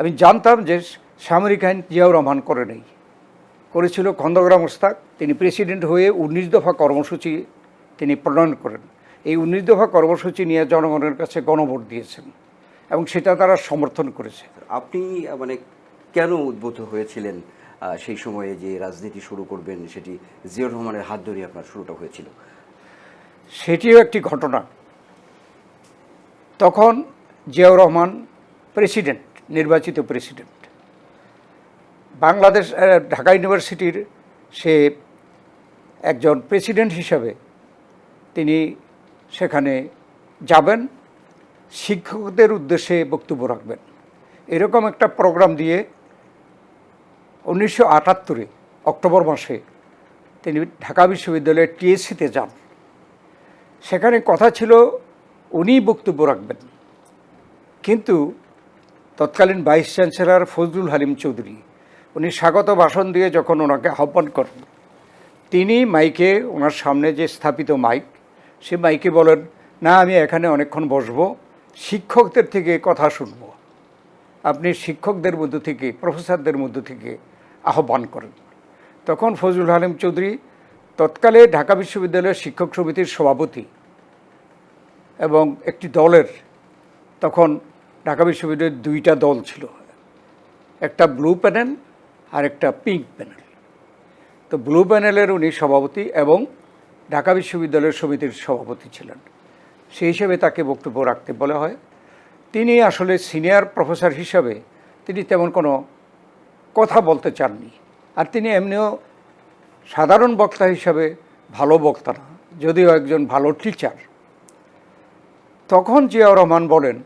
আমি জানতাম যে সামরিক আইন জিয়াউর রহমান করে নেই। করেছিল খন্দগ্রাম মোস্তাক তিনি প্রেসিডেন্ট হয়ে উনিশ দফা কর্মসূচি তিনি প্রণয়ন করেন। এই উনিশ দফা কর্মসূচি নিয়ে জনগণের কাছে গণভোট দিয়েছেন এবং সেটা তারা সমর্থন করেছে। আপনি মানে কেন উদ্বুদ্ধ হয়েছিলেন সেই সময়ে যে রাজনীতি শুরু করবেন সেটি জিয়াউর রহমানের হাত ধরে আপনার শুরুটা হয়েছিল? সেটিও একটি ঘটনা। তখন জিয়াউর রহমান প্রেসিডেন্ট। নির্বাচিত প্রেসিডেন্ট বাংলাদেশ ঢাকা ইউনিভার্সিটির সে একজন প্রেসিডেন্ট হিসাবে তিনি সেখানে যাবেন, শিক্ষকদের উদ্দেশ্যে বক্তব্য রাখবেন। এরকম একটা প্রোগ্রাম দিয়ে উনিশশো আটাত্তরে অক্টোবর মাসে তিনি ঢাকা বিশ্ববিদ্যালয়ের টিএসসিতে যান। সেখানে কথা ছিল, উনি বক্তব্য রাখবেন। কিন্তু তৎকালীন ভাইস চ্যান্সেলর ফজলুল হালিম চৌধুরী, উনি স্বাগত ভাষণ দিয়ে যখন ওনাকে আহ্বান করেন, তিনি মাইকে, ওনার সামনে যে স্থাপিত মাইক, সে মাইকে বলেন, না, আমি এখানে অনেকক্ষণ বসবো, শিক্ষকদের থেকে কথা শুনব। আপনি শিক্ষকদের মধ্য থেকে, প্রফেসরদের মধ্য থেকে আহ্বান করেন। তখন ফজলুল হালিম চৌধুরী তৎকালে ঢাকা বিশ্ববিদ্যালয়ের শিক্ষক সমিতির সভাপতি এবং একটি দলের তখন ঢাকা বিশ্ববিদ্যালয়ের দুইটা দল ছিল। একটা ব্লু প্যানেল আর একটা পিঙ্ক প্যানেল। তো ব্লু প্যানেলের উনি সভাপতি এবং ঢাকা বিশ্ববিদ্যালয়ের সমিতির সভাপতি ছিলেন। সেই হিসেবে তাকে বক্তব্য রাখতে বলা হয়। তিনি আসলে সিনিয়র প্রফেসর হিসাবে তিনি তেমন কোনো কথা বলতে চাননি। আর তিনি এমনিও সাধারণ বক্তা হিসাবে ভালো বক্তা না, যদিও একজন ভালো টিচার তখন জিয়াউর রহমান বলেন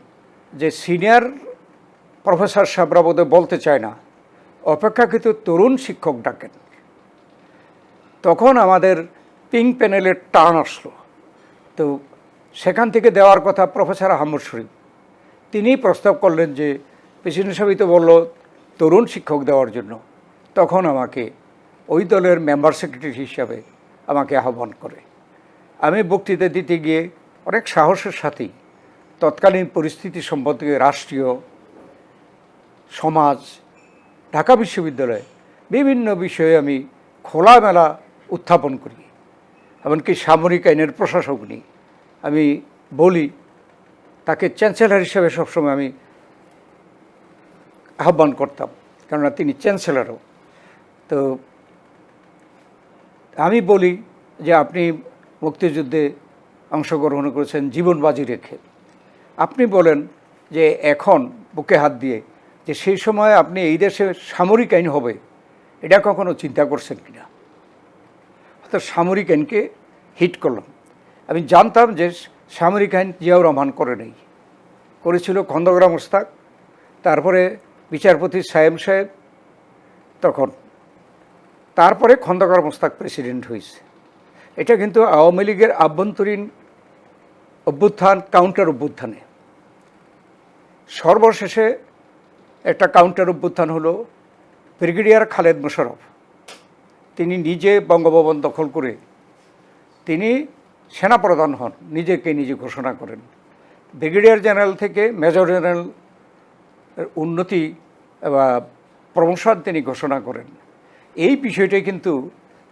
যে সিনিয়র প্রফেসর সাহেবরা বোধহয় বলতে চায় না, অপেক্ষাকৃত তরুণ শিক্ষক ডাকেন তখন আমাদের পিঙ্ক প্যানেলের টান আসলো। তো সেখান থেকে দেওয়ার কথা প্রফেসর আহমদ শরীফ। তিনি প্রস্তাব করলেন যে প্রেসিডেন্ট সাহেবই তো বলল, তরুণ শিক্ষক দেওয়ার জন্য। তখন আমাকে ওই দলের মেম্বার সেক্রেটারি হিসাবে আমাকে আহ্বান করে। আমি বক্তৃতা দিতে গিয়ে অনেক সাহসের সাথেই তৎকালীন পরিস্থিতি সম্পর্কে রাষ্ট্রীয়, সমাজ, ঢাকা বিশ্ববিদ্যালয়ে বিভিন্ন বিষয়ে আমি খোলামেলা উত্থাপন করি। এমনকি সামরিক আইনের প্রশাসক নিয়ে আমি বলি, তাকে চ্যান্সেলর হিসেবে সবসময় আমি আহ্বান করতাম, কেননা তিনি চ্যান্সেলরও। তো আমি বলি যে আপনি মুক্তিযুদ্ধে অংশগ্রহণ করেছেন জীবন বাজি রেখে। আপনি বলেন যে এখন বুকে হাত দিয়ে যে সেই সময় আপনি এই দেশে সামরিক আইন হবে, এটা কখনো চিন্তা করছেন কিনা? অর্থাৎ সামরিক আইনকে হিট করলাম। আমি জানতাম যে সামরিক আইন জিয়াউর রহমান করে নেই। করেছিল খন্দগ্রাম মোস্তাক তারপরে বিচারপতি সাহেব সাহেব, তখন তারপরে খন্দকার মোস্তাক প্রেসিডেন্ট হয়েছে। এটা কিন্তু আওয়ামী লীগের আভ্যন্তরীণ অভ্যুত্থান কাউন্টার অভ্যুত্থানে। সর্বশেষে একটা কাউন্টার অভ্যুত্থান হলো ব্রিগেডিয়ার খালেদ মোশারফ তিনি নিজে বঙ্গভবন দখল করে তিনি সেনাপ্রধান হন, নিজেকে নিজে ঘোষণা করেন। ব্রিগেডিয়ার জেনারেল থেকে মেজর জেনারেল উন্নতি বা প্রমোশন তিনি ঘোষণা করেন। এই বিষয়টি কিন্তু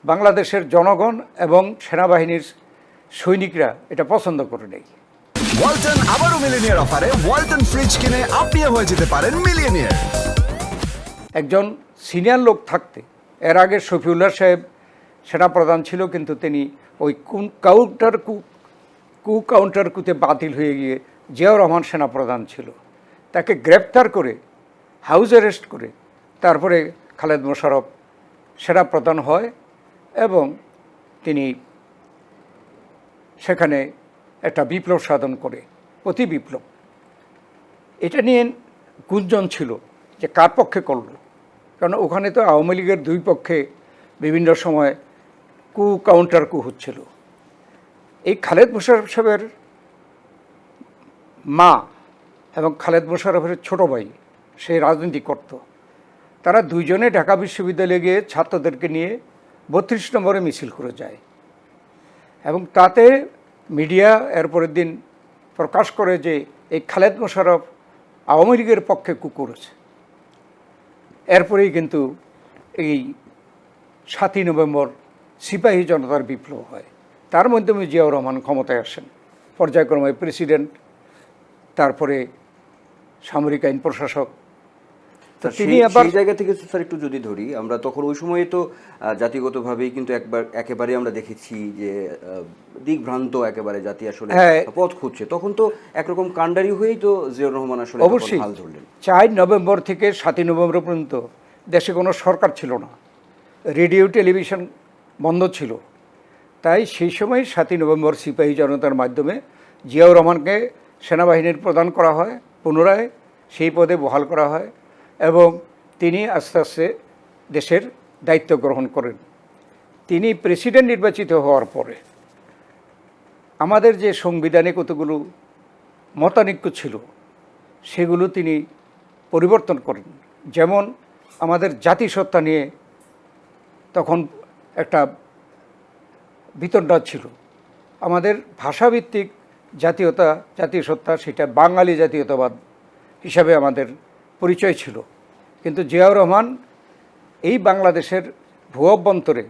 বাংলাদেশের জনগণ এবং সেনাবাহিনীর সৈনিকরা এটা পছন্দ করে নেই। ওয়ালটন আবারও মিলিনিয়ার অফারে ওয়ালটন ফ্রিজ কিনে আপনিও হয়ে যেতে পারেন মিলিয়নিয়ার। একজন সিনিয়র লোক থাকতে এর আগে শফিউল্লাহ সাহেব সেনাপ্রধান ছিল কিন্তু তিনি ওই কুন- কাউন্টার কু কু কাউন্টার কুতে বাতিল হয়ে গিয়ে জিয়াউর রহমান সেনাপ্রধান ছিল। তাকে গ্রেপ্তার করে হাউস অ্যারেস্ট করে তারপরে খালেদ মোশারফ সেনাপ্রধান হয় এবং তিনি সেখানে একটা বিপ্লব সাধন করে, অতি বিপ্লব। এটা নিয়ে গুঞ্জন ছিল যে কার পক্ষে করল? কারণ ওখানে তো আওয়ামী লীগের দুই পক্ষে বিভিন্ন সময় কু কাউন্টার কু হচ্ছিল। এই খালেদ মোশারফ সাহেবের মা এবং খালেদ মোশারফের ছোট ভাই, সে রাজনীতি করত। তারা দুইজনে ঢাকা বিশ্ববিদ্যালয়ে গিয়ে ছাত্রদেরকে নিয়ে বত্রিশ নম্বরে মিছিল করে যায়। এবং তাতে মিডিয়া এর পরের দিন প্রকাশ করে যে এই খালেদ মোশারফ আওয়ামী লীগের পক্ষে কু করেছে এরপরেই কিন্তু এই সাতই নভেম্বর সিপাহী জনতার বিপ্লব হয়। তার মাধ্যমে জিয়াউর রহমান ক্ষমতায় আসেন। পর্যায়ক্রমে প্রেসিডেন্ট, তারপরে সামরিক আইন প্রশাসক তিনি আবার জায়গা থেকে স্যার একটু যদি ধরি আমরা তখন ওই সময়ে তো জাতিগতভাবেই কিন্তু একবার একেবারে আমরা দেখেছি যে দিকভ্রান্ত একেবারে জাতি আসলে হ্যাঁ। পথ খুঁজছে। তখন তো একরকম কাণ্ডারি হয়েই তো জিয়াউর রহমান আসলে অবশ্যই। হাল ধরলেন। চার নভেম্বর থেকে সাতই নভেম্বর পর্যন্ত দেশে কোনো সরকার ছিল না। রেডিও টেলিভিশন বন্ধ ছিল। তাই সেই সময় সাতই নভেম্বর সিপাহী জনতার মাধ্যমে জিয়াউর রহমানকে সেনাবাহিনীর প্রদান করা হয়। পুনরায় সেই পদে বহাল করা হয়। এবং তিনি আস্তে আস্তে দেশের দায়িত্ব গ্রহণ করেন। তিনি প্রেসিডেন্ট নির্বাচিত হওয়ার পরে আমাদের যে সংবিধানে কতগুলো মতানৈক্য ছিল, সেগুলো তিনি পরিবর্তন করেন। যেমন আমাদের জাতিসত্তা নিয়ে তখন একটা বিতণ্ডা ছিল। আমাদের ভাষাভিত্তিক জাতীয়তা জাতীয় সত্তা সেটা বাঙালি জাতীয়তাবাদ হিসাবে আমাদের পরিচয় ছিল। কিন্তু জিয়াউর রহমান এই বাংলাদেশের ভূ অভ্যন্তরে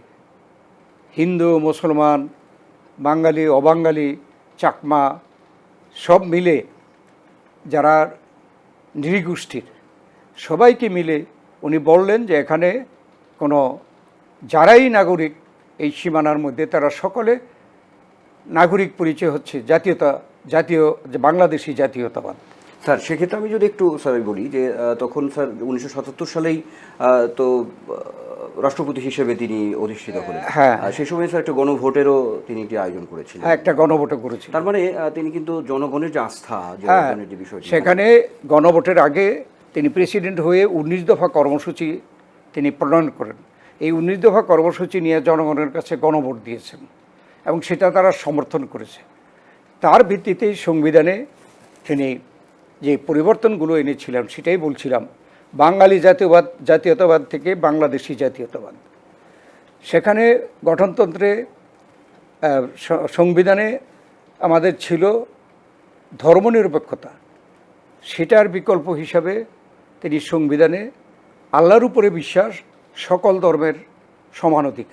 হিন্দু, মুসলমান, বাঙালি, অবাঙালি, চাকমা সব মিলে যারা নৃগোষ্ঠীর সবাইকে মিলে উনি বললেন যে এখানে কোনো যারাই নাগরিক এই সীমানার মধ্যে, তারা সকলে নাগরিক পরিচয় হচ্ছে জাতীয়তা জাতীয়, বাংলাদেশি জাতীয়তাবাদ। স্যার সেক্ষেত্রে আমি যদি একটু স্যার বলি যে তখন স্যার উনিশশো সাতাত্তর সালেই তো রাষ্ট্রপতি হিসেবে তিনি অধিষ্ঠিত হলেন। হ্যাঁ। সেই সময় স্যার একটা গণভোটেরও তিনি একটি আয়োজন করেছিলেন। হ্যাঁ একটা গণভোটও করেছিল তার মানে তিনি কিন্তু জনগণের যে আস্থা যে হ্যাঁ যে বিষয়টি সেখানে গণভোটের আগে তিনি প্রেসিডেন্ট হয়ে উনিশ দফা কর্মসূচি তিনি প্রণয়ন করেন। এই উনিশ দফা কর্মসূচি নিয়ে জনগণের কাছে গণভোট দিয়েছেন এবং সেটা তারা সমর্থন করেছে। তার ভিত্তিতেই সংবিধানে তিনি যে পরিবর্তনগুলো এনেছিলাম, সেটাই বলছিলাম। বাঙালি জাতীয়বাদ, জাতীয়তাবাদ থেকে বাংলাদেশি জাতীয়তাবাদ। সেখানে গঠনতন্ত্রে সংবিধানে আমাদের ছিল ধর্মনিরপেক্ষতা। সেটার বিকল্প হিসাবে তিনি সংবিধানে আল্লাহর উপরে বিশ্বাস, সকল ধর্মের সমান অধিকার।